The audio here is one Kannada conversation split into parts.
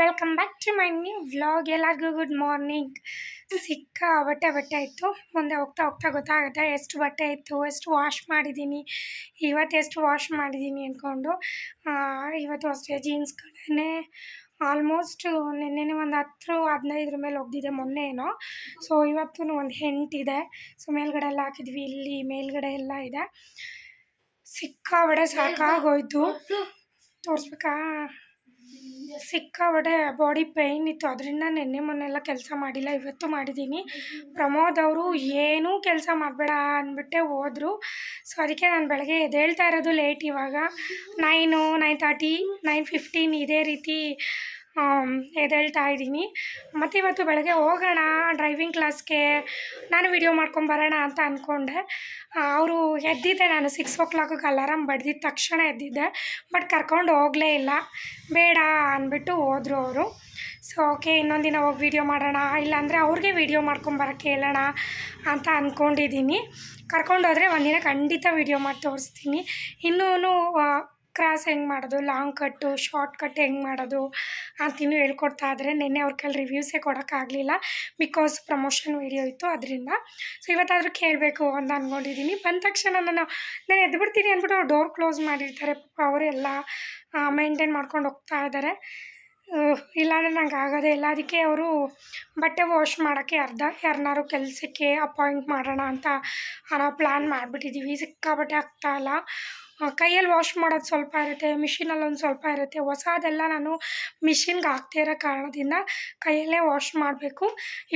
Welcome back to my new vlog ಎಲ್ಲರಿಗೂ ಗುಡ್ ಮಾರ್ನಿಂಗ್ ಸಿಕ್ಕ ಬಟ್ಟೆ ಬಟ್ಟೆ ಇತ್ತು ಮುಂದೆ ಹೋಗ್ತಾ ಹೋಗ್ತಾ ಗೊತ್ತಾಗುತ್ತೆ ಎಷ್ಟು ಬಟ್ಟೆ ಇತ್ತು ಎಷ್ಟು ವಾಶ್ ಮಾಡಿದ್ದೀನಿ. ಇವತ್ತು ಎಷ್ಟು ವಾಶ್ ಮಾಡಿದ್ದೀನಿ ಅಂದ್ಕೊಂಡು ಇವತ್ತು ಅಷ್ಟೇ ಜೀನ್ಸ್ಗಳನ್ನೇ ಆಲ್ಮೋಸ್ಟ್ ನಿನ್ನೆನೇ ಒಂದು ಹತ್ತು ಹದಿನೈದರ ಮೇಲೆ ಒಗ್ದಿದೆ ಮೊನ್ನೆ ಏನೋ. ಸೊ ಇವತ್ತು ಒಂದು ಹೆಂಟಿದೆ ಸೊ ಮೇಲ್ಗಡೆ ಎಲ್ಲ ಹಾಕಿದ್ವಿ, ಇಲ್ಲಿ ಮೇಲ್ಗಡೆ ಎಲ್ಲ ಇದೆ. ಸಿಕ್ಕಾಬಡೆ ಸಾಕಾಗೋಯ್ತು. ತೋರಿಸ್ಬೇಕಾ? ಸಿಕ್ಕಾಬಟ್ಟೆ ಬಾಡಿ ಪೇಯ್ನ್ ಇತ್ತು. ಅದರಿಂದ ನಿನ್ನೆ ಮೊನ್ನೆ ಎಲ್ಲ ಕೆಲಸ ಮಾಡಿಲ್ಲ, ಇವತ್ತು ಮಾಡಿದ್ದೀನಿ. ಪ್ರಮೋದ್ ಅವರು ಏನೂ ಕೆಲಸ ಮಾಡಬೇಡ ಅಂದ್ಬಿಟ್ಟೆ ಹೋದರು. ಸೊ ಅದಕ್ಕೆ ನಾನು ಬೆಳಗ್ಗೆ ಎದ್ದೇಳ್ತಾ ಇರೋದು ಲೇಟ್ ಇವಾಗ. Nine nine thirty nine fifteen ಇದೇ ರೀತಿ ಎದ್ದೇಳ್ತಾ ಇದ್ದೀನಿ. ಮತ್ತು ಇವತ್ತು ಬೆಳಗ್ಗೆ ಹೋಗೋಣ ಡ್ರೈವಿಂಗ್ ಕ್ಲಾಸ್ಗೆ ನಾನು ವಿಡಿಯೋ ಮಾಡ್ಕೊಂಬರೋಣ ಅಂತ ಅಂದ್ಕೊಂಡೆ ಅವರು ಎದ್ದಿದ್ದೆ ನಾನು ಸಿಕ್ಸ್ ಓ ಕ್ಲಾಕಿಗೆ ಅಲಾರಾಮ್ ಬಡ್ದಿದ್ದ ತಕ್ಷಣ ಎದ್ದಿದ್ದೆ. ಬಟ್ ಕರ್ಕೊಂಡು ಹೋಗಲೇ ಇಲ್ಲ. ಬೇಡ ಅಂದ್ಬಿಟ್ಟು ಹೋದರು ಅವರು. ಸೊ ಓಕೆ ಇನ್ನೊಂದು ದಿನ ಹೋಗಿ ವೀಡಿಯೋ ಮಾಡೋಣ. ಇಲ್ಲಾಂದರೆ ಅವ್ರಿಗೆ ವೀಡಿಯೋ ಮಾಡ್ಕೊಂಬರೋಕ್ಕೆ ಹೇಳೋಣ ಅಂತ ಅಂದ್ಕೊಂಡಿದ್ದೀನಿ ಕರ್ಕೊಂಡೋದ್ರೆ ಒಂದಿನ ಖಂಡಿತ ವೀಡಿಯೋ ಮಾಡಿ ತೋರಿಸ್ತೀನಿ. ಇನ್ನೂ ಕ್ರಾಸ್ ಹೆಂಗೆ ಮಾಡೋದು ಲಾಂಗ್ ಕಟ್ಟು ಶಾರ್ಟ್ ಕಟ್ ಹೆಂಗೆ ಮಾಡೋದು ಅಂತಿನ್ನೂ ಹೇಳ್ಕೊಡ್ತಾ ಇದ್ದಾರೆ. ನಿನ್ನೆ ಅವ್ರ ಕೈಲಿ ರಿವ್ಯೂಸೇ ಕೊಡೋಕ್ಕಾಗಲಿಲ್ಲ ಬಿಕಾಸ್ ಪ್ರಮೋಷನ್ ವೀಡಿಯೋ ಇತ್ತು ಅದರಿಂದ. ಸೊ ಇವತ್ತಾದರೂ ಕೇಳಬೇಕು ಅಂತ ಅಂದ್ಕೊಂಡಿದ್ದೀನಿ ಬಂದ ತಕ್ಷಣ ನಾನು ನಾನು ಎದ್ಬಿಡ್ತೀನಿ ಅಂದ್ಬಿಟ್ಟು ಅವ್ರು ಡೋರ್ ಕ್ಲೋಸ್ ಮಾಡಿರ್ತಾರೆ. ಪಾಪ ಅವರೆಲ್ಲ ಮೇಂಟೈನ್ ಮಾಡ್ಕೊಂಡು ಹೋಗ್ತಾ ಇದ್ದಾರೆ. ಇಲ್ಲಾಂದರೆ ನಂಗೆ ಆಗೋದೇ ಇಲ್ಲ. ಅದಕ್ಕೆ ಅವರು ಬಟ್ಟೆ ವಾಶ್ ಮಾಡೋಕ್ಕೆ ಅರ್ಧ ಯಾರನ್ನಾರು ಕೆಲಸಕ್ಕೆ ಅಪಾಯಿಂಟ್ ಮಾಡೋಣ ಅಂತ ನಾವು ಪ್ಲ್ಯಾನ್ ಮಾಡಿಬಿಟ್ಟಿದ್ದೀವಿ ಸಿಕ್ಕಾಬಟ್ಟೆ ಆಗ್ತಾಯಿಲ್ಲ ಕೈಯಲ್ಲಿ ವಾಶ್ ಮಾಡೋದು ಸ್ವಲ್ಪ ಇರುತ್ತೆ ಮಿಷಿನಲ್ಲಿ ಒಂದು ಸ್ವಲ್ಪ ಇರುತ್ತೆ. ಹೊಸದೆಲ್ಲ ನಾನು ಮಿಷಿನ್ಗೆ ಹಾಕ್ತಾ ಇರೋ ಕಾರಣದಿಂದ ಕೈಯಲ್ಲೇ ವಾಶ್ ಮಾಡಬೇಕು.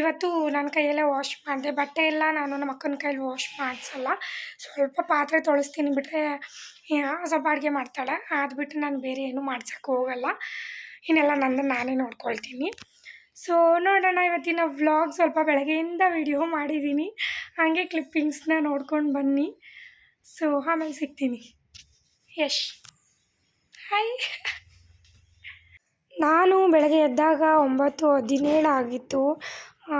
ಇವತ್ತು ನಾನು ಕೈಯಲ್ಲೇ ವಾಶ್ ಮಾಡಿದೆ, ಬಟ್ಟೆ ಎಲ್ಲ ನಾನು ನಮ್ಮ ಅಕ್ಕನ ಕೈಯಲ್ಲಿ ವಾಶ್ ಮಾಡಿಸಲ್ಲ. ಸ್ವಲ್ಪ ಪಾತ್ರೆ ತೊಳಸ್ತೀನಿ ಬಿಟ್ಟರೆ ಸ್ವಲ್ಪ ಅಡುಗೆ ಮಾಡ್ತಾಳೆ. ಅದು ಬಿಟ್ಟು ನಾನು ಬೇರೆ ಏನೂ ಮಾಡ್ಸೋಕ್ಕೆ ಹೋಗಲ್ಲ. ಇನ್ನೆಲ್ಲ ನಂದು ನಾನೇ ನೋಡ್ಕೊಳ್ತೀನಿ. ಸೊ ನೋಡೋಣ, ಇವತ್ತಿನ ವ್ಲಾಗ್ ಸ್ವಲ್ಪ ಬೆಳಗ್ಗೆಯಿಂದ ವಿಡಿಯೋ ಮಾಡಿದ್ದೀನಿ ಹಾಗೆ ಕ್ಲಿಪ್ಪಿಂಗ್ಸ್ನ ನೋಡ್ಕೊಂಡು ಬನ್ನಿ. ಸೊ ಆಮೇಲೆ ಸಿಗ್ತೀನಿ. ಯಶ್. ಹಾಯ್ ನಾನು ಬೆಳಗ್ಗೆ ಎದ್ದಾಗ ಒಂಬತ್ತು ಹದಿನೇಳು ಆಗಿತ್ತು.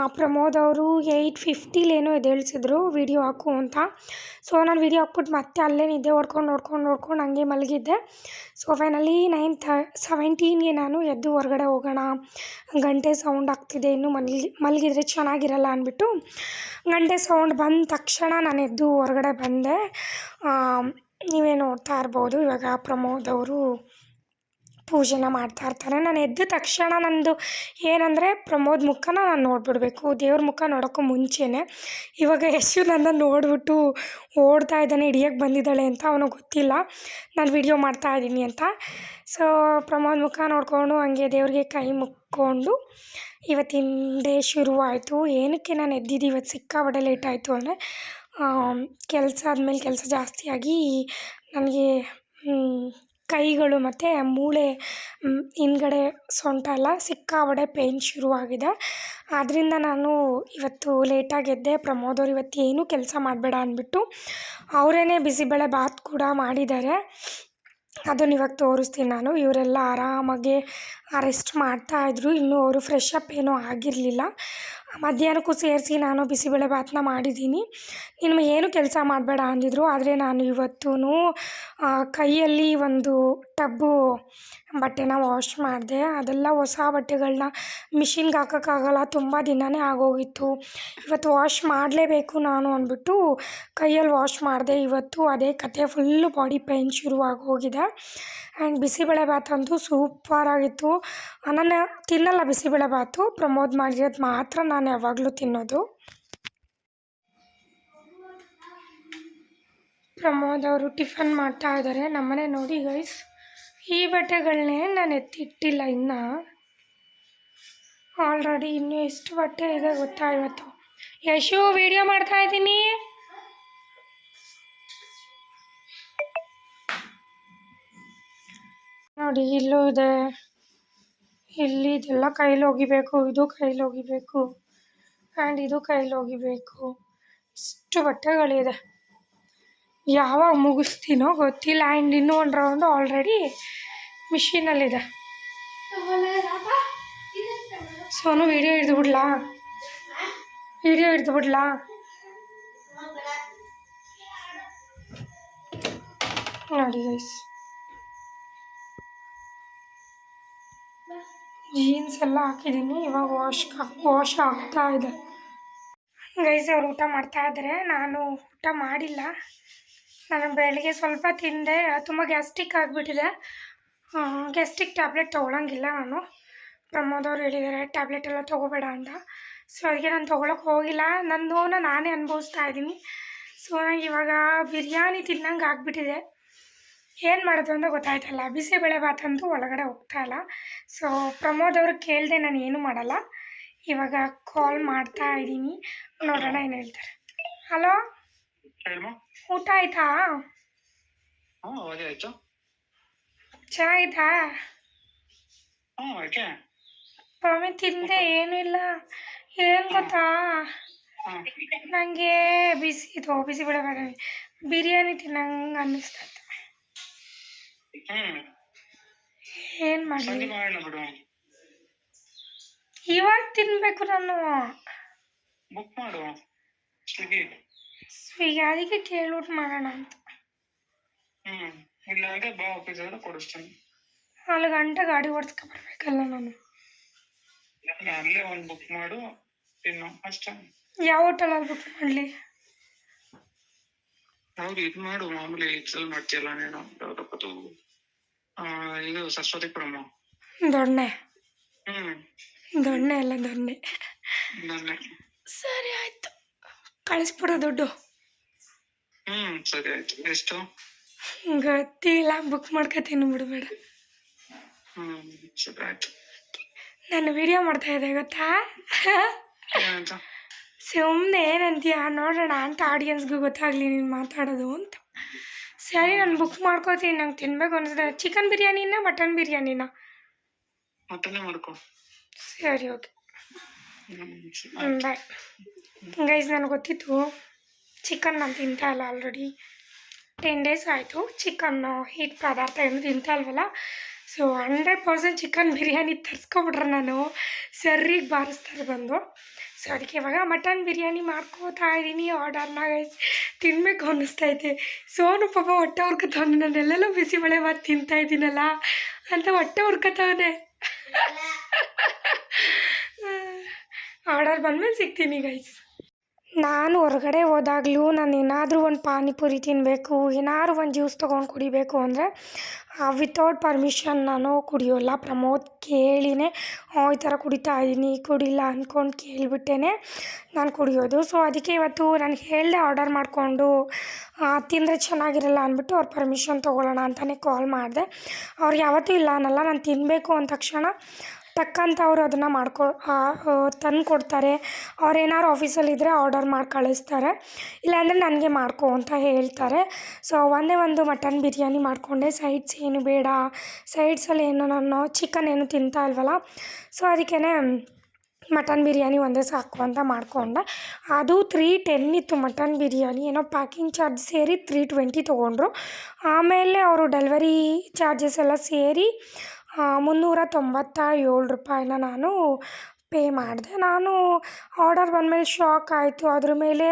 ಪ್ರಮೋದ್ ಅವರು ಏಯ್ಟ್ ಫಿಫ್ಟಿಲೇನೋ ಎದ್ದೇಳಿಸಿದ್ರು ವಿಡಿಯೋ ಹಾಕು ಅಂತ. ಸೊ ನಾನು ವೀಡಿಯೋ ಹಾಕ್ಬಿಟ್ಟು ಮತ್ತೆ ಅಲ್ಲೇ ನಿದ್ದೆ ಹೊಡ್ಕೊಂಡು ನೋಡ್ಕೊಂಡು ನೋಡ್ಕೊಂಡು ಹಂಗೆ ಮಲಗಿದ್ದೆ. ಸೊ ಫೈನಲಿ ನೈನ್ ಥ ಸೆವೆಂಟೀನ್ಗೆ ನಾನು ಎದ್ದು ಹೊರಗಡೆ ಹೋಗೋಣ. ಗಂಟೆ ಸೌಂಡ್ ಆಗ್ತಿದೆ, ಇನ್ನೂ ಮಲಗಿ, ಮಲಗಿದ್ರೆ ಚೆನ್ನಾಗಿರಲ್ಲ ಅಂದ್ಬಿಟ್ಟು ಗಂಟೆ ಸೌಂಡ್ ಬಂದ ತಕ್ಷಣ ನಾನು ಎದ್ದು ಹೊರಗಡೆ ಬಂದೆ. ನೀವೇ ನೋಡ್ತಾ ಇರ್ಬೋದು. ಇವಾಗ ಪ್ರಮೋದ್ ಅವರು ಪೂಜೆನ ಮಾಡ್ತಾ ಇರ್ತಾರೆ. ನಾನು ಎದ್ದ ತಕ್ಷಣ ನಂದು ಏನಂದರೆ ಪ್ರಮೋದ್ ಮುಖನ ನಾನು ನೋಡಿಬಿಡ್ಬೇಕು. ದೇವ್ರ ಮುಖ ನೋಡೋಕ್ಕೂ ಮುಂಚೆನೇ ಇವಾಗ ಯಶು ನನ್ನ ನೋಡಿಬಿಟ್ಟು ಓಡ್ತಾ ಇದ್ದಾನೆ ಹಿಡಿಯೋಕ್ಕೆ ಬಂದಿದ್ದಾಳೆ ಅಂತ ಅವನಿಗೆ ಗೊತ್ತಿಲ್ಲ. ನಾನು ವಿಡಿಯೋ ಮಾಡ್ತಾ ಇದ್ದೀನಿ ಅಂತ. ಸೊ ಪ್ರಮೋದ್ ಮುಖ ನೋಡಿಕೊಂಡು ಹಂಗೆ ದೇವ್ರಿಗೆ ಕೈ ಮುಕ್ಕೊಂಡು ಇವತ್ತಿನ ಡೇ ಶುರುವಾಯಿತು. ಏನಕ್ಕೆ ನಾನು ಎದ್ದಿದ್ದು? ಇವತ್ತು ಸಿಕ್ಕಾಪಟ್ಟೆ ಲೇಟ್ ಆಯಿತು ಅಂದರೆ ಕೆಲಸ ಆದಮೇಲೆ ಕೆಲಸ ಜಾಸ್ತಿಯಾಗಿ ನನಗೆ ಕೈಗಳು ಮತ್ತು ಮೂಳೆ ಹಿಂದ್ಗಡೆ ಸೊಂಟ ಎಲ್ಲ ಸಿಕ್ಕಾಪಟ್ಟೆ ಪೇಯ್ನ್ ಶುರುವಾಗಿದೆ. ಆದ್ದರಿಂದ ನಾನು ಇವತ್ತು ಲೇಟಾಗಿ ಎದ್ದೆ. ಪ್ರಮೋದ್ ಅವ್ರು ಇವತ್ತು ಏನೂ ಕೆಲಸ ಮಾಡಬೇಡ ಅಂದ್ಬಿಟ್ಟು ಅವರೇ ಬಿಸಿಬೇಳೆ ಬಾತ್ ಕೂಡ ಮಾಡಿದ್ದಾರೆ. ಅದನ್ನು ಇವಾಗ ತೋರಿಸ್ತೀನಿ ನಾನು. ಇವರೆಲ್ಲ ಆರಾಮಾಗಿ ರೆಸ್ಟ್ ಮಾಡ್ತಾಯಿದ್ರು ಇನ್ನೂ ಅವರು ಫ್ರೆಶ್ ಅಪ್ ಏನೂ ಆಗಿರಲಿಲ್ಲ. ಮಧ್ಯಾಹ್ನಕ್ಕೂ ಸೇರಿಸಿ ನಾನು ಬಿಸಿಬೇಳೆ ಬಾತನ್ನ ಮಾಡಿದ್ದೀನಿ. ನಿಮ್ಮ ಏನು ಕೆಲಸ ಮಾಡಬೇಡ ಅಂದಿದ್ರು. ಆದರೆ ನಾನು ಇವತ್ತೂ ಕೈಯಲ್ಲಿ ಒಂದು ಟಬ್ಬು ಬಟ್ಟೆನ ವಾಶ್ ಮಾಡಿದೆ. ಅದೆಲ್ಲ ಹೊಸ ಬಟ್ಟೆಗಳನ್ನ ಮಿಷಿನ್ಗೆ ಹಾಕೋಕ್ಕಾಗಲ್ಲ. ತುಂಬ ದಿನವೇ ಆಗೋಗಿತ್ತು. ಇವತ್ತು ವಾಶ್ ಮಾಡಲೇಬೇಕು ನಾನು ಅಂದ್ಬಿಟ್ಟು ಕೈಯಲ್ಲಿ ವಾಶ್ ಮಾಡಿದೆ. ಇವತ್ತು ಅದೇ ಕತೆ ಫುಲ್ಲು ಬಾಡಿ ಪೈನ್ ಶುರುವಾಗಿ ಹೋಗಿದೆ ಆ್ಯಂಡ್ ಬಿಸಿಬೇಳೆ ಭಾತ್ ಅಂತೂ ಸೂಪರಾಗಿತ್ತು ನಾನು ತಿನ್ನಲ್ಲ ಬಿಸಿಬೇಳೆ ಬಾತು ಪ್ರಮೋದ್ ಮಾಡಿರೋದು ಮಾತ್ರ ನಾನು ಯಾವಾಗಲೂ ತಿನ್ನೋದು. ಪ್ರಮೋದ್ ಅವರು ಟಿಫನ್ ಮಾಡ್ತಾ ಇದ್ದಾರೆ ನಮ್ಮನೆ ನೋಡಿ ಗೈಸ್ ಈ ಬಟ್ಟೆಗಳನ್ನೇ ನಾನು ಎತ್ತಿಟ್ಟಿಲ್ಲ ಇನ್ನು. ಆಲ್ರೆಡಿ ಇನ್ನೂ ಎಷ್ಟು ಬಟ್ಟೆ ಇದೆ ಗೊತ್ತಾ ಇವತ್ತು. ಯಶು ವಿಡಿಯೋ ಮಾಡ್ತಾ ಇದ್ದೀನಿ. ನೋಡಿ, ಇಲ್ಲೂ ಇದೆ. ಇಲ್ಲಿ ಇದೆಲ್ಲ ಕೈಲಿ ಒಗಿಬೇಕು, ಇದು ಕೈಲಿ ಒಗಿಬೇಕು ಆ್ಯಂಡ್ ಇದು ಕೈಲಿ ಒಗಿಬೇಕು. ಇಷ್ಟು ಬಟ್ಟೆಗಳಿದೆ. ಯಾವಾಗ ಮುಗಿಸ್ತೀನೋ ಗೊತ್ತಿಲ್ಲ ಆ್ಯಂಡ್ ಇನ್ನೂ ಒಂದು ರೌಂಡು ಆಲ್ರೆಡಿ ಮಿಷಿನಲ್ಲಿದೆ ಸೋನು ವಿಡಿಯೋ ಹಿಡ್ದು ಬಿಡ್ಲಾ? ವಿಡಿಯೋ ಹಿಡ್ದು ಬಿಡ್ಲಾ? ನೋಡಿ ಗೈಸ್ ಜೀನ್ಸ್ ಎಲ್ಲ ಹಾಕಿದ್ದೀನಿ ಇವಾಗ ವಾಶ್ ವಾಶ್ ಆಗ್ತಾ ಇದೆ. ಗೈಸ್ ಅವ್ರು ಊಟ ಮಾಡ್ತಾ ಇದ್ದಾರೆ ನಾನು ಊಟ ಮಾಡಿಲ್ಲ. ನಾನು ಬೆಳಗ್ಗೆ ಸ್ವಲ್ಪ ತಿಂದೆ. ತುಂಬ ಗ್ಯಾಸ್ಟ್ರಿಕ್ ಆಗಿಬಿಟ್ಟಿದೆ. ಗ್ಯಾಸ್ಟ್ರಿಕ್ ಟ್ಯಾಬ್ಲೆಟ್ ತೊಗೊಳಂಗಿಲ್ಲ ನಾನು. ಪ್ರಮೋದವ್ರು ಹೇಳಿದ್ದಾರೆ ಟ್ಯಾಬ್ಲೆಟ್ ಎಲ್ಲ ತೊಗೋಬೇಡ ಅಂತ. ಸೊ ಅದಕ್ಕೆ ನಾನು ತೊಗೊಳಕ್ಕೆ ಹೋಗಿಲ್ಲ. ನನ್ನ ನೋವನ್ನ ನಾನೇ ಅನುಭವಿಸ್ತಾ ಇದ್ದೀನಿ. ಸೊ ನಂಗೆ ಇವಾಗ ಬಿರಿಯಾನಿ ತಿನ್ನಂಗೆ ಆಗಿಬಿಟ್ಟಿದೆ. ಏನು ಮಾಡೋದು ಅಂತ ಗೊತ್ತಾಯ್ತಲ್ಲ. ಬಿಸಿಬೇಳೆ ಅಂತೂ ಒಳಗಡೆ ಹೋಗ್ತಾ ಇಲ್ಲ. ಸೊ ಪ್ರಮೋದ್ ಅವ್ರಿಗೆ ಕೇಳಿದೆ ನಾನು ಏನು ಮಾಡಲ್ಲ. ಇವಾಗ ಕಾಲ್ ಮಾಡ್ತಾ ಇದ್ದೀನಿ. ನೋಡೋಣ ಏನು ಹೇಳ್ತಾರೆ. ಹಲೋ ಊಟ ಆಯ್ತಾ? ಚೆನ್ನಾಗಿತ್ತಾ ಪ್ರಮಿ ತಿಂದೆ ಏನಿಲ್ಲ ಇಲ್ಲ. ಏನು ಗೊತ್ತಾ? ನನಗೆ ಬಿಸಿ ಇದು ಬಿಸಿಬೇಳೆ ಭಾತ ಬಿರಿಯಾನಿ ತಿನ್ನಂಗೆ ಅನ್ನಿಸ್ತಾ ಇತ್ತು. ಹ್ಞೂ ಏನು ಮಾಡ್ಲಿ? ಇವಾಗ ತಿನ್ಬೇಕು ನಾನು. ಬುಕ್ ಮಾಡು. ಸ್ವಿಗ್ಗಿ ಅದಕ್ಕೆ ಕೇಳ್ಬಿಟ್ಟು ಮಾಡೋಣ ಅಂತ. ಹ್ಮ್ ಇಲ್ಲ ಅಂದರೆ ಬಾ ಆಫೀಸ್ ಹತ್ರ ಕೊಡಿಸ್ತೀನಿ. ನಾಲ್ಕು ಗಂಟೆ ಗಾಡಿ ಓಡಿಸ್ಕೊಬರ್ಬೇಕಲ್ಲ ನಾನು. ಅಲ್ಲೇ ಒಂದು ಬುಕ್ ಮಾಡು ತಿನ್ನು ಅಷ್ಟೇ. ಯಾವ ಹೋಟೆಲಲ್ಲಿ ಬುಕ್ ಮಾಡಲಿ? ಹೌದು ಇದು ಮಾಡು ಮಾಮೂಲಿ ಇಟ್ಸಲ್ ಮಾಡ್ತೀಯಲ್ಲ ನೀನು. ಇದು ದೊಣ್ಣೆ. ದೊಣ್ಣೆ ಅಲ್ಲ ದೊಣ್ಣೆ. ದೊಣ್ಣೆ. ಸರಿ ಆಯ್ತು. ಕಳಿಸ್ಬಿಡ ದುಡ್ಡು. ಹ್ಮ್ ಸರಿ ಆಯ್ತು. ಎಷ್ಟು? ಗೊತ್ತಿಲ್ಲ ಬುಕ್ ಮಾಡ್ಕೊತೀನಿ ಬಿಡಬೇಡ. ಹ್ಮ್ ಸರಿ ಆಯ್ತು. ನಾನು ವಿಡಿಯೋ ಮಾಡ್ತಾ ಇದ್ದೆ ಗೊತ್ತಾ? ಸುಮ್ಮನೆ ಏನಂತೀಯ ನೋಡೋಣ ಅಂತ ಆಡಿಯನ್ಸ್ಗೂ ಗೊತ್ತಾಗ್ಲಿ ನೀನು ಮಾತಾಡೋದು ಅಂತ. ಸರಿ ನಾನು ಬುಕ್ ಮಾಡ್ಕೋತೀನಿ ನಂಗೆ ತಿನ್ಬೇಕು ಅನ್ಸುತ್ತೆ ಚಿಕನ್ ಬಿರಿಯಾನಿನ ಮಟನ್ ಬಿರಿಯಾನಿನ? ಮಟನ್ ಮಾಡ್ಕೊ. ಸರಿ ಓಕೆ ಬಾಯ್ ಗೈಸ್ ನನಗೆ ಗೊತ್ತಿತ್ತು. ಚಿಕನ್ ನಾನು ತಿಂತಾ ಇಲ್ಲ ಆಲ್ರೆಡಿ ಟೆನ್ ಡೇಸ್ ಆಯಿತು ಚಿಕನ್ನು ಹೀಟ್ ಪದಾರ್ಥ ಏನು ತಿಂತಾ ಇಲ್ವಲ್ಲ? So hundred percent chicken biryani ತರಿಸ್ಕೊಬಿಟ್ರೆ ನಾನು. ಸರಿಗೆ ಬಾರಿಸ್ತಾರೆ ಬಂದು. ಸೊ ಅದಕ್ಕೆ ಇವಾಗ ಮಟನ್ ಬಿರಿಯಾನಿ ಮಾಡ್ಕೋತಾ ಇದ್ದೀನಿ ಆರ್ಡರ್ನ ಗೈಸ್ ತಿನ್ಬೇಕು ಅನ್ನಿಸ್ತೈತೆ ಸೋನು ಪಾಪ ಹೊಟ್ಟೆ ಹುರ್ಕೊತಾವನೆ ನಾನು ಎಲ್ಲೆಲ್ಲೋ ಬಿಸಿಬೇಳೆ ಬಾತ್ ತಿಂತಾ ಇದ್ದೀನಲ್ಲ ಅಂತ ಹೊಟ್ಟೆ ಹುರ್ಕತವನೆ ಆರ್ಡರ್ ಬಂದಮೇಲೆ ಸಿಗ್ತೀನಿ ಗೈಸ್ ನಾನು ಹೊರಗಡೆ ಹೋದಾಗಲೂ ನಾನು ಏನಾದರೂ ಒಂದು ಪಾನಿಪುರಿ ತಿನ್ನಬೇಕು ಏನಾದ್ರು ಒಂದು ಜ್ಯೂಸ್ ತೊಗೊಂಡು ಕುಡಿಬೇಕು ಅಂದರೆ ವಿತೌಟ್ ಪರ್ಮಿಷನ್ ನಾನು ಕುಡಿಯೋಲ್ಲ. ಪ್ರಮೋದ್ ಕೇಳಿನೇ ಈ ಥರ ಕುಡಿತಾ ಇದ್ದೀನಿ ಕುಡಿಲ್ಲ ಅಂದ್ಕೊಂಡು ಕೇಳಿಬಿಟ್ಟೇನೆ ನಾನು ಕುಡಿಯೋದು. ಸೊ ಅದಕ್ಕೆ ಇವತ್ತು ನಾನು ಹೇಳಿದೆ ಆರ್ಡರ್ ಮಾಡಿಕೊಂಡು ತಿಂದರೆ ಚೆನ್ನಾಗಿರಲ್ಲ ಅಂದ್ಬಿಟ್ಟು ಅವ್ರ ಪರ್ಮಿಷನ್ ತೊಗೊಳ್ಳೋಣ ಅಂತಲೇ ಕಾಲ್ ಮಾಡಿದೆ. ಅವ್ರಿಗೆ ಯಾವತ್ತೂ ಇಲ್ಲ ಅನ್ನಲ್ಲ, ನಾನು ತಿನ್ನಬೇಕು ಅಂದ ತಕ್ಷಣ ಟಕ್ಕಂತ ಅವರು ಅದನ್ನು ಮಾಡ್ಕೊ ತಂದು ಕೊಡ್ತಾರೆ ಅವ್ರು ಏನಾದ್ರು ಆಫೀಸಲ್ಲಿದ್ದರೆ ಆರ್ಡರ್ ಮಾಡಿ, ಕಳಿಸ್ತಾರೆ. ಇಲ್ಲಾಂದರೆ ನನಗೆ ಮಾಡ್ಕೊ ಅಂತ ಹೇಳ್ತಾರೆ. ಸೊ ಒಂದೇ ಒಂದು ಮಟನ್ ಬಿರಿಯಾನಿ ಮಾಡಿಕೊಂಡೆ. ಸೈಡ್ಸ್ ಏನು ಬೇಡ. ಸೈಡ್ಸಲ್ಲಿ ಏನು ನಾನು ಚಿಕನ್ ಏನು ತಿಂತಾ ಇಲ್ವಲ್ಲ? ಸೊ ಅದಕ್ಕೇ ಮಟನ್ ಬಿರಿಯಾನಿ ಒಂದೇ ಸಾಕು ಅಂತ ಮಾಡಿಕೊಂಡೆ. ಅದು ತ್ರೀ ಟೆನ್ ಇತ್ತು ಮಟನ್ ಬಿರಿಯಾನಿ. ಏನೋ ಪ್ಯಾಕಿಂಗ್ ಚಾರ್ಜ್ ಸೇರಿ ತ್ರೀ ಟ್ವೆಂಟಿ ತೊಗೊಂಡ್ರು. ಆಮೇಲೆ ಅವರು ಡೆಲಿವರಿ ಚಾರ್ಜಸ್ ಎಲ್ಲ ಸೇರಿ ಮುನ್ನೂರ ತೊಂಬತ್ತ ಏಳು ರೂಪಾಯಿನ ನಾನು ಪೇ ಮಾಡಿದೆ. ನಾನು ಆರ್ಡರ್ ಬಂದಮೇಲೆ ಶಾಕ್ ಆಯಿತು. ಅದ್ರ ಮೇಲೆ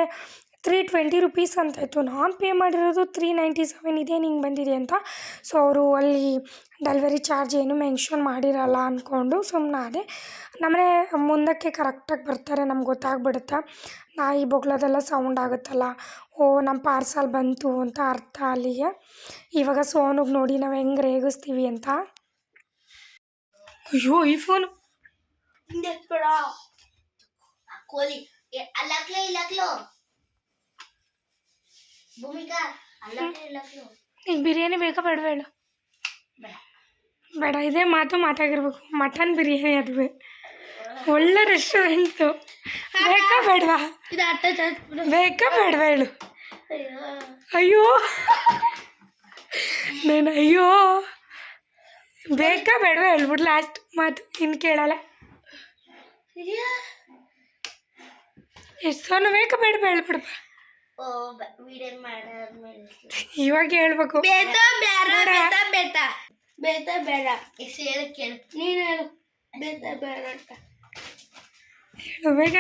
ತ್ರೀ ಟ್ವೆಂಟಿ ರುಪೀಸ್ ಅಂತ ಇತ್ತು ನಾನು ಪೇ ಮಾಡಿರೋದು ತ್ರೀ ನೈಂಟಿ ಸೆವೆನ್ ಇದೇನು ಹಿಂಗೆ ಬಂದಿದೆ ಅಂತ. ಸೊ ಅವರು ಅಲ್ಲಿ ಡೆಲಿವರಿ ಚಾರ್ಜ್ ಏನು ಮೆನ್ಷನ್ ಮಾಡಿರಲ್ಲ ಅಂದ್ಕೊಂಡು ಸುಮ್ಮನೆ ಅದೇ ನಮ್ಮನೆ ಮುಂದಕ್ಕೆ ಕರೆಕ್ಟಾಗಿ ಬರ್ತಾರೆ, ನಮ್ಗೆ ಗೊತ್ತಾಗ್ಬಿಡುತ್ತೆ. ನಾಯಿ ಬೊಗ್ಲದೆಲ್ಲ ಸೌಂಡ್ ಆಗುತ್ತಲ್ಲ. ಓ ನಮ್ಮ ಪಾರ್ಸಲ್ ಬಂತು ಅಂತ ಅರ್ಥ ಅಲ್ಲಿಗೆ. ಇವಾಗ ಸೋನಿಗೆ ನೋಡಿ ನಾವು ಹೆಂಗೆ ರೇಗಿಸ್ತೀವಿ ಅಂತ. ಅಯ್ಯೋ ಈ ಫೋನು ಹಿಂದೆ ಎತ್ಬೇಡ ಆ ಕೋಲಿ ಎ- ಅಲ್ಲಾಕ್ಲೋ ಇಲ್ಲಾಕ್ಲೋ ಭೂಮಿಕಾ ಅಲ್ಲಾಕ್ಲೋ ಇಲ್ಲಾಕ್ಲೋ ಈಗ ಬಿರಿಯಾನಿ ಬೇಕಾ ಬೇಡ ಬೇಡ. ಬೇಡ ಬೇಡ ಇದೇ ಮಾತು ಮಾತಾಗಿರ್ಬೇಕು ಮಟನ್ ಬಿರಿಯಾನಿ ಅದುವೆ. ಒಳ್ಳೆ ರೆಸ್ಟೋರೆಂಟು ಬೇಕಾ ಬೇಡವಾ? ಇದು ಅಟ್ಟ ಚಾಚ್ಬಿಡು ಬೇಕಾ ಬೇಡವಾ ಹೇಳು? ಅಯ್ಯೋ. ಅಯ್ಯೋ. ನಾನು ಅಯ್ಯೋ. ಬೇಕಾ ಬೇಡವಾ ಹೇಳ್ಬಿಡು ಲಾಸ್ಟ್ ಮಾತು ಇನ್ನು ಕೇಳಲ್ಲ ಇದೆಯಾ? ಎಷ್ಟು ಸೋನು ಬೇಕಾ ಬೇಡ ಹೇಳ್ಬಿಡ್ಬ ಓ ವಿಡಿಯೋ ಮಾಡಾದ್ಮೇಲೆ ಇವಾಗ ಹೇಳ್ಬೇಕು ಬೇತ ಬೇಡ ಬೇತ ಬೇತ ಬೇತ ಬೇಡ ಎಷ್ಟು ಹೇಳು ಕೇಳು ನೀನು ಹೇಳು ಬೇತ ಬೇಡ ಅಂತ ಹೇಳು ಬೇಗ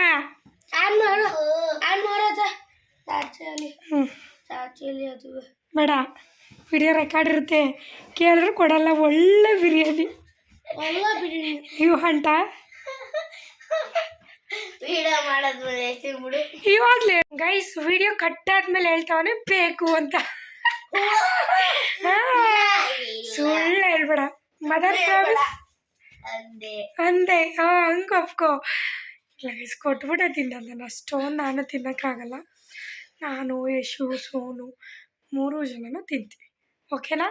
ಆನ್ ಮಾಡು ಆನ್ ಮಾಡೋದ ಚಾಚಲಿ ಹ್ಞೂ ಚಾಚಲಿ ಅದು ಬೇಡ ವಿಡಿಯೋ ರೆಕಾರ್ಡ್ ಇರುತ್ತೆ. ಕೇಳಿದ್ರೆ ಕೊಡಲ್ಲ ಒಳ್ಳೆ ಬಿರಿಯಾನಿ. ಇವು ಹಂಟ? ಇವಾಗ್ಲೇ ಗೈಸ್ ವಿಡಿಯೋ ಕಟ್ ಆದ್ಮೇಲೆ ಹೇಳ್ತಾವನೆ ಬೇಕು ಅಂತ. ಸುಳ್ಳು ಹೇಳ್ಬೇಡ. ಮದರ್ ಪ್ರಾಮಿಸ್ ಅಂದೆ. ಹಾ ಹಂಗೆ ಒಪ್ಕೋ ಗೈಸ್ ಕೊಟ್ಬಿಟ್ಟೆ ತಿನ್ನ ನಾನು ಅಷ್ಟೊಂದು ನಾನು ತಿನ್ನೋಕ್ಕಾಗಲ್ಲ. ನಾನು ಯಶು ಸೋನು ಮೂರು ಜನನು ತಿಂತೀವಿ. ಓಕೆನಾ?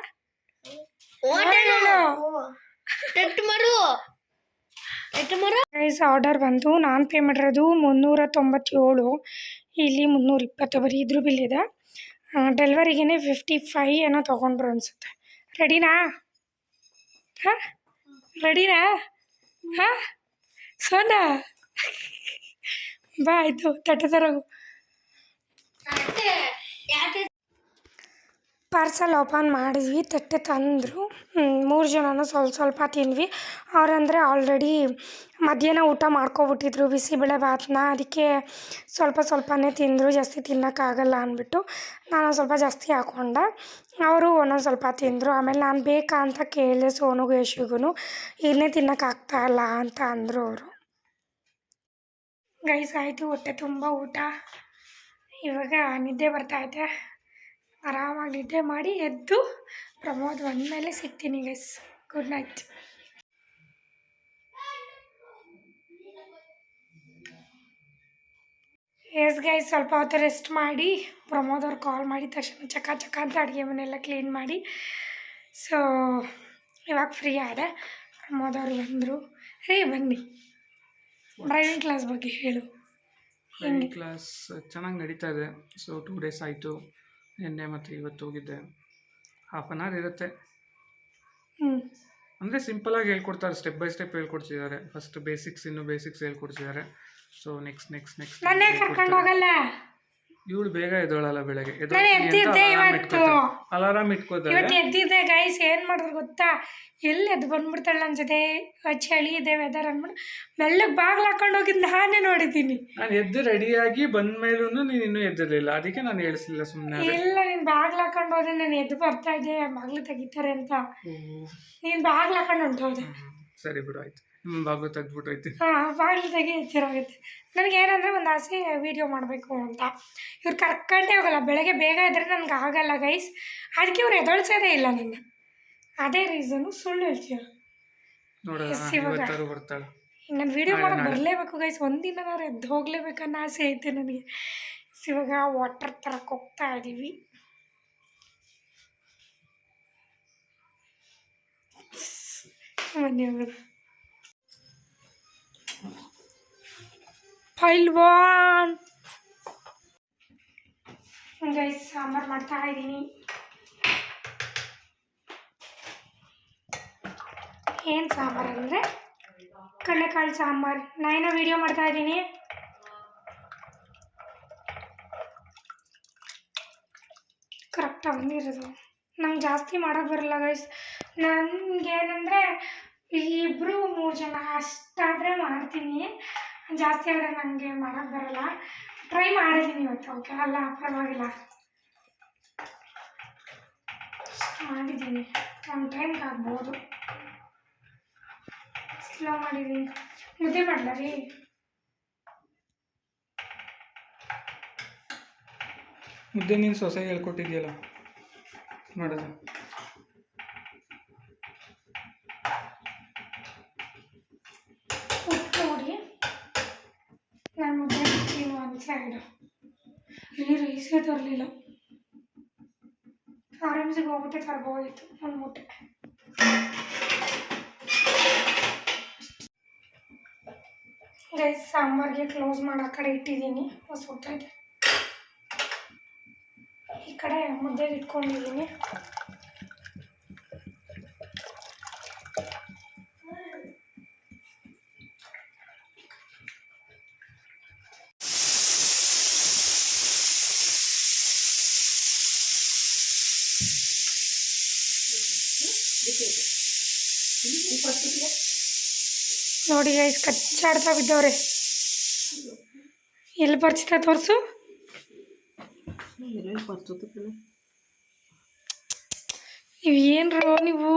ಗೈಸ್ ಆರ್ಡರ್ ಬಂತು ನಾನು ಪೇ ಮಾಡಿರೋದು ಮುನ್ನೂರ ತೊಂಬತ್ತೇಳು ಇಲ್ಲಿ ಮುನ್ನೂರ ಇಪ್ಪತ್ತು ಬರೀ ಇದ್ರ ಬಿಲ್ ಇದೆ. ಡೆಲಿವರಿಗೇ ಫಿಫ್ಟಿ ಫೈ ಏನೋ ತೊಗೊಂಡ್ರು ಅನಿಸುತ್ತೆ. ರೆಡಿನಾ ಹಾಂ? ರೆಡಿನಾ ಹಾಂ? ಸೋನಾ? ಬಾ ಆಯಿತು. ತಟ್ಟೆ ತರಗು. ಪಾರ್ಸಲ್ ಓಪನ್ ಮಾಡಿದ್ವಿ, ತಟ್ಟೆ ತಂದರು. ಮೂರು ಜನನೂ ಸ್ವಲ್ಪ ಸ್ವಲ್ಪ ತಿಂದ್ವಿ. ಅವರಂದರೆ ಆಲ್ರೆಡಿ ಮಧ್ಯಾಹ್ನ ಊಟ ಮಾಡ್ಕೊಬಿಟ್ಟಿದ್ರು, ಬಿಸಿಬೇಳೆ ಭಾತ್ನ. ಅದಕ್ಕೆ ಸ್ವಲ್ಪ ಸ್ವಲ್ಪನೇ ತಿಂದರು, ಜಾಸ್ತಿ ತಿನ್ನೋಕ್ಕಾಗಲ್ಲ ಅಂದ್ಬಿಟ್ಟು ನಾನು ಸ್ವಲ್ಪ ಜಾಸ್ತಿ ಹಾಕ್ಕೊಂಡೆ ಅವರು ಒಂದೊಂದು ಸ್ವಲ್ಪ ತಿಂದರು. ಆಮೇಲೆ ನಾನು ಬೇಕಾ ಅಂತ ಕೇಳಿದೆ ಸೋನುಗೂ ಇನ್ನೇ ತಿನ್ನೋಕ್ಕಾಗ್ತಾ ಇಲ್ಲ ಅಂತ ಅಂದರು ಅವರು. ಗೈಸ್, ಆಯಿತು, ಹೊಟ್ಟೆ ತುಂಬ ಊಟ. ಇವಾಗ ನಿದ್ದೆ ಬರ್ತಾಯಿದೆ ಆರಾಮಾಗಿ ನಿದ್ದೆ ಮಾಡಿ ಎದ್ದು ಪ್ರಮೋದ್ ಬಂದಮೇಲೆ ಸಿಗ್ತೀನಿ guys good night yes guys ಸ್ವಲ್ಪ ಹೊತ್ತು ರೆಸ್ಟ್ ಮಾಡಿ, ಪ್ರಮೋದ್ ಅವ್ರು ಕಾಲ್ ಮಾಡಿದ ತಕ್ಷಣ ಚಕ ಚಕ ಅಂತ ಅಡುಗೆ ಮನೆಯೆಲ್ಲ ಕ್ಲೀನ್ ಮಾಡಿ. ಸೊ ಇವಾಗ ಫ್ರೀ ಆದ. ಪ್ರಮೋದ್ ಅವರು ಬಂದರು. ರೇ ಬನ್ನಿ. ಡ್ರೈವಿಂಗ್ ಕ್ಲಾಸ್ ಬಗ್ಗೆ ಹೇಳು. ಡ್ರೈವಿಂಗ್ ಕ್ಲಾಸ್ ಚೆನ್ನಾಗಿ ನಡೀತಾ ಇದೆ. ಸೊ ಟೂ ಡೇಸ್ ಆಯಿತು. ನಿನ್ನೆ ಮತ್ತು ಇವತ್ತು ಹೋಗಿದ್ದೆ. ಹಾಫ್ ಆನ್ ಅವರ್ ಇರುತ್ತೆ. ಹ್ಞೂ ಅಂದರೆ ಸಿಂಪಲಾಗಿ ಹೇಳ್ಕೊಡ್ತಾರೆ ಸ್ಟೆಪ್ ಬೈ ಸ್ಟೆಪ್ ಹೇಳ್ಕೊಡ್ತಿದ್ದಾರೆ. ಫಸ್ಟ್ ಬೇಸಿಕ್ಸ್ ಇನ್ನು ಬೇಸಿಕ್ಸ್ ಹೇಳ್ಕೊಡ್ತಿದ್ದಾರೆ. ಸೊ ನೆಕ್ಸ್ಟ್ ನೆಕ್ಸ್ಟ್ ನೆಕ್ಸ್ಟ್ ಕರ್ಕೊಂಡು ಹೋಗಲ್ಲ? ಇವಳು ಬೇಗ ಎದ್ದೋಳಲ್ಲ ಬೆಳಗ್ಗೆ. ನಾನು ಎದ್ದಿದ್ದೆ ಇವತ್ತು. ಅಲಾರಾಮ್ ಇಟ್ಕೋತಾರೆ ಇವತ್ತು ಎದ್ದಿದ್ದೆ ಗೈಸ್ ಏನು ಮಾಡಿದ್ರು ಗೊತ್ತಾ? ಎಲ್ಲಿ ಎದ್ದು ಬಂದ್ಬಿಡ್ತಾಳೆ ನನ್ನ ಜೊತೆ? ಚಳಿ ಇದೆ ವೆದರ್ ಅಂದ್ಬಿಟ್ಟು ಮೆಲ್ಲಗೆ ಬಾಗ್ಲು ಹಾಕೊಂಡು ಹೋಗಿದ್ದು ನಾನೇ ನೋಡಿದ್ದೀನಿ. ನಾನು ಎದ್ದು ರೆಡಿಯಾಗಿ ಬಂದ ಮೇಲೂ ನೀನು ಇನ್ನೂ ಎದ್ದಿರಲಿಲ್ಲ. ಅದಕ್ಕೆ ನಾನು ಹೇಳಿಸ್ಲಿಲ್ಲ ಸುಮ್ಮನೆ ಇಲ್ಲ ನೀನು ಬಾಗ್ಲು ಹಾಕೊಂಡು ಹೋದ್ರೆ ನಾನು ಎದ್ದು ಬರ್ತಾ ಇದ್ದೆ. ಬಾಗ್ಲು ತೆಗಿತಾರೆ ಅಂತ. ನೀನು ಬಾಗ್ಲು ಹಾಕೊಂಡು ಹೊಂಟೋದೆ. ಸರಿ ಬಿಡು ಆಯ್ತು. ನಿಮ್ಮ ಬಾಗ್ಲು ತೆಗ್ದ್ಬಿಟ್ಟು ಹೋಯ್ತೀನಿ ಹಾಂ ಬಾಗ್ಲು ತೆಗಿ ಎತ್ತಿರೋಗುತ್ತೆ ನನಗೆ ಏನಂದರೆ ಒಂದು ಆಸೆ ವೀಡಿಯೋ ಮಾಡಬೇಕು ಅಂತ. ಇವ್ರು ಕರ್ಕೊಂಡೇ ಹೋಗಲ್ಲ ಬೆಳಗ್ಗೆ ಬೇಗ ಇದ್ದರೆ ನನಗೆ ಆಗಲ್ಲ ಗೈಸ್ ಅದಕ್ಕೆ ಇವ್ರು ಎದೊಳ್ಸೋದೇ ಇಲ್ಲ ನಿನ್ನ. ಅದೇ ರೀಸನು ಸುಳ್ಳು. ಇವತ್ತಾರು ನಾನು ವೀಡಿಯೋ ಮಾಡೋಕೆ ಬರಲೇಬೇಕು ಗೈಸ್ ಒಂದಿನಾರು ಎದ್ದು ಹೋಗ್ಲೇಬೇಕನ್ನೋ ಆಸೆ ಐತೆ ನನಗೆ. ಇವಾಗ ವಾಟರ್ ತರಕ್ಕೆ ಹೋಗ್ತಾ ಇದ್ದೀವಿ ಬನ್ನಿ ಪೈಲ್ವಾನ್. ಗೈಸ್ ಸಾಂಬಾರು ಮಾಡ್ತಾ ಇದ್ದೀನಿ. ಏನು ಸಾಂಬಾರು ಅಂದರೆ? ಕಡಲೆಕಾಳು ಸಾಂಬಾರು. ನಾನೇನೋ ವೀಡಿಯೋ ಮಾಡ್ತಾ ಇದ್ದೀನಿ. ಕರೆಕ್ಟಾಗಿ ಬಂದಿರೋದು. ನಂಗೆ ಜಾಸ್ತಿ ಮಾಡೋಕೆ ಬರಲ್ಲ ಗೈಸ್ ನನಗೇನೆಂದರೆ ಇಬ್ಬರು ಮೂರು ಜನ ಅಷ್ಟಾದರೆ ಮಾಡ್ತೀನಿ. ಜಾಸ್ತಿ ಆದರೆ ನನಗೆ ಮಾಡೋಕ್ಕೆ ಬರಲ್ಲ. ಟ್ರೈ ಮಾಡಿದ್ದೀನಿ ಇವತ್ತು ಓಕೆ ಅಲ್ಲ, ಪರವಾಗಿಲ್ಲ. ಮಾಡಿದ್ದೀನಿ ಒಂದು ಟೈಮ್ಗೆ ಆಗ್ಬೋದು ಸ್ಲೋ ಮಾಡಿದ್ದೀನಿ ಮುದ್ದೆ ಮಾಡಲ ರೀ? ಮುದ್ದೆ ನೀನು ಸೊಸೆ ಹೇಳ್ಕೊಟ್ಟಿದ್ಯಲ್ಲ, ಮಾಡೋದು ಉಪ್ಪು ಹೊಡಿ ನಾನು ಮುದ್ದೆ ಮಾಡ್ತೀನಿ ನೀರು ಈಸಿಗೆ ತರಲಿಲ್ಲ. ಆರ್ ಎಂ ಸಿಗೆ ಹೋಗ್ಬಿಟ್ಟೆ ತರ್ಬೋದಿತ್ತು ಒಂದು ಮುಟ್ಟೆ ಗೈಸ್ ಸಾಂಬಾರಿಗೆ ಕ್ಲೋಸ್ ಮಾಡೋ ಕಡೆ ಇಟ್ಟಿದ್ದೀನಿ ಹೊಸ ಇದೆ ಈ ಕಡೆ ಮುದ್ದೆಗೆ ಇಟ್ಕೊಂಡಿದ್ದೀನಿ. ನೋಡಿ ಗೈಸ್ ಕಚ್ಚಾಡ್ತಾ ಬಿದ್ದವ್ರೆ. ಎಲ್ಲಿ ಬರ್ತಿತ್ತ ತೋರಿಸು? ನೀವು?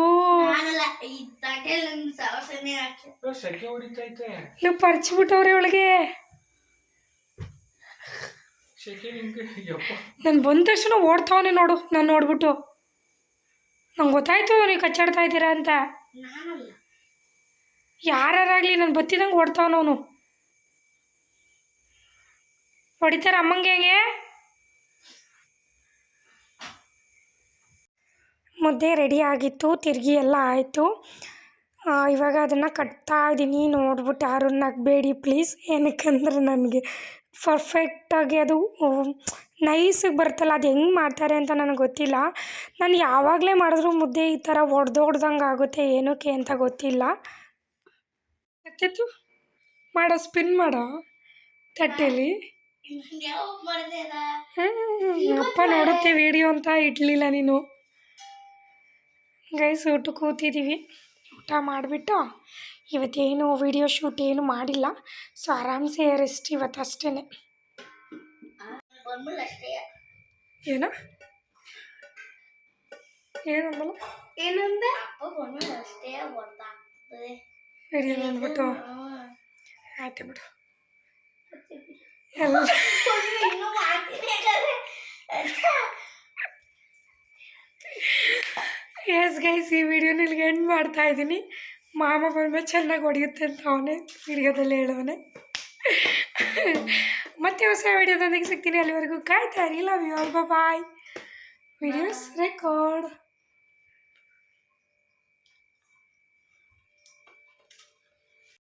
ಹೊಡಿತೈತೆ ನೀವು ಪರ್ಚ್ಬಿಟ್ಟವ್ರೆ ಒಳಗೆ. ಸೆಕೆ ಹಿಂಗೆ ಯಪ್ಪ. ನಾನು ಬಂದ ತಕ್ಷಣ ಓಡ್ತಾವನೆ ನೋಡು ನಾನು ನೋಡ್ಬಿಟ್ಟು. ನಂಗೆ ಗೊತ್ತಾಯ್ತು ನೀವು ಕಚ್ಚಾಡ್ತಾ ಇದ್ದೀರಾ ಅಂತ. ಯಾರಾಗಲಿ ನಾನು ಬತ್ತಿದಂಗೆ ಓಡ್ತಾವನವನು ಹೊಡಿತಾರ ಅಮ್ಮಂಗೆ ಹೆಂಗೆ? ಮುದ್ದೆ ರೆಡಿ ಆಗಿತ್ತು ತಿರುಗಿ ಎಲ್ಲ ಆಯಿತು. ಇವಾಗ ಅದನ್ನು ಕಟ್ತಾ ಇದ್ದೀನಿ ನೋಡ್ಬಿಟ್ಟು ಯಾರು ನಗಬೇಡಿ ಪ್ಲೀಸ್ ಏನಕ್ಕಂದ್ರೆ ನನಗೆ ಪರ್ಫೆಕ್ಟಾಗಿ ಅದು ನೈಸಿಗೆ ಬರುತ್ತಲ್ಲ ಅದು ಹೆಂಗೆ ಮಾಡ್ತಾರೆ ಅಂತ ನನಗೆ ಗೊತ್ತಿಲ್ಲ. ನಾನು ಯಾವಾಗಲೇ ಮಾಡಿದ್ರು ಮುದ್ದೆ ಈ ಥರ ಒಡ್ದೊಡ್ದಂಗೆ ಆಗುತ್ತೆ ಏನಕ್ಕೆ ಅಂತ ಗೊತ್ತಿಲ್ಲ. ಮತ್ತಿತ್ತು ಮಾಡೋ ಸ್ಪಿನ್ ಮಾಡೋ ಹ್ಮ್, ಅಪ್ಪ ನೋಡುತ್ತೆ ವಿಡಿಯೋ ಅಂತ ಇಡ್ಲಿಲ್ಲ ನೀನು. ಗೈಸ್ ಊಟ ಕೂತಿದ್ದೀವಿ ಊಟ ಮಾಡಿಬಿಟ್ಟು ಇವತ್ತೇನು ವಿಡಿಯೋ ಶೂಟ್ ಏನು ಮಾಡಿಲ್ಲ. ಸೊ ಆರಾಮ್ಸೆ ರೆಸ್ಟ್ ಇವತ್ತು ಅಷ್ಟೇ ಏನೋ? ಏನಂದಲ್ಲ ಏನಂದೆ? ಅಷ್ಟೇ ವಿಡಿಯೋ ಆಯ್ತು ಬಿಡು. ಎಲ್ಲ ಎಸ್ ಗೈಸ್ ಈ ವಿಡಿಯೋನ ಇಲ್ಲಿಗೆ ಎಂಡ್ ಮಾಡ್ತಾ ಇದ್ದೀನಿ. ಮಾಮ ಬಂದ್ಮೇಲೆ ಚೆನ್ನಾಗಿ ಹೊಡೆಯುತ್ತೆ ಅಂತ ಅವನೇ ವಿಡಿಯೋದಲ್ಲಿ ಹೇಳೋನೆ ಮತ್ತೆ ಹೊಸ ವಿಡಿಯೋದೊಂದಿಗೆ ಸಿಗ್ತೀನಿ ಅಲ್ಲಿವರೆಗೂ. ಕಾಯ್ತಾ ಇರಿ. Love you all bye videos record